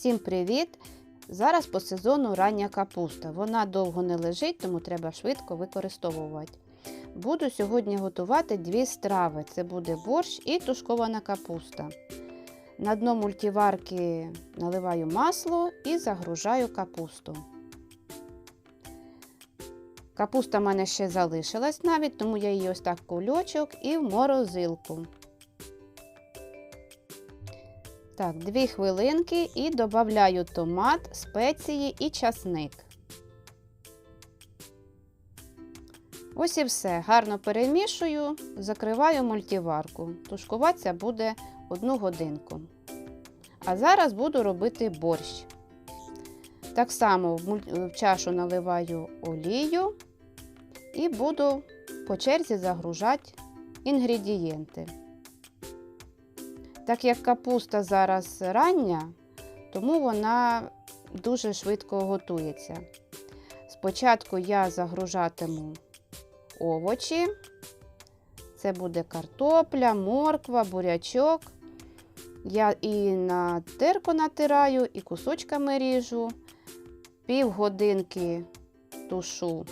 Всім привіт! Зараз по сезону рання капуста. Вона довго не лежить, тому треба швидко використовувати. Буду сьогодні готувати дві страви: це буде борщ і тушкована капуста. На дно мультиварки наливаю масло і загружаю капусту. Капуста в мене ще залишилась навіть, тому я її ось так кульочок і в морозилку. Так, дві хвилинки і додаю томат, спеції і часник. Ось і все. Гарно перемішую, закриваю мультиварку. Тушкуватися буде одну годинку. А зараз буду робити борщ. Так само в, чашу наливаю олію і буду по черзі загружати інгредієнти. Так як капуста зараз рання, тому вона дуже швидко готується. Спочатку я загружатиму овочі. Це буде картопля, морква, бурячок. Я і на терку натираю, і кусочками ріжу. Півгодинки тушу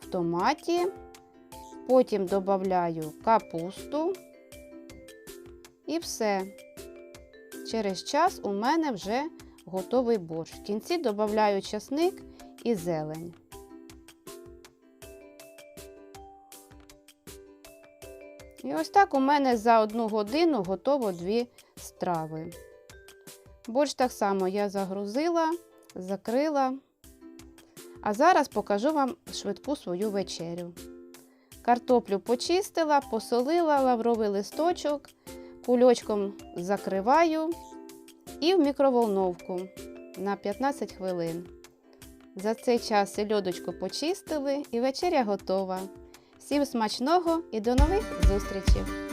в томаті. Потім додаю капусту. І все. Через час у мене вже готовий борщ. В кінці додаю часник і зелень. І ось так у мене за одну годину готово дві страви. Борщ так само я загрузила, закрила. А зараз покажу вам швидку свою вечерю. Картоплю почистила, посолила лавровий листочок, кульочком закриваю і в мікроволновку на 15 хвилин. За цей час сельодочку почистили і вечеря готова. Всім смачного і до нових зустрічей!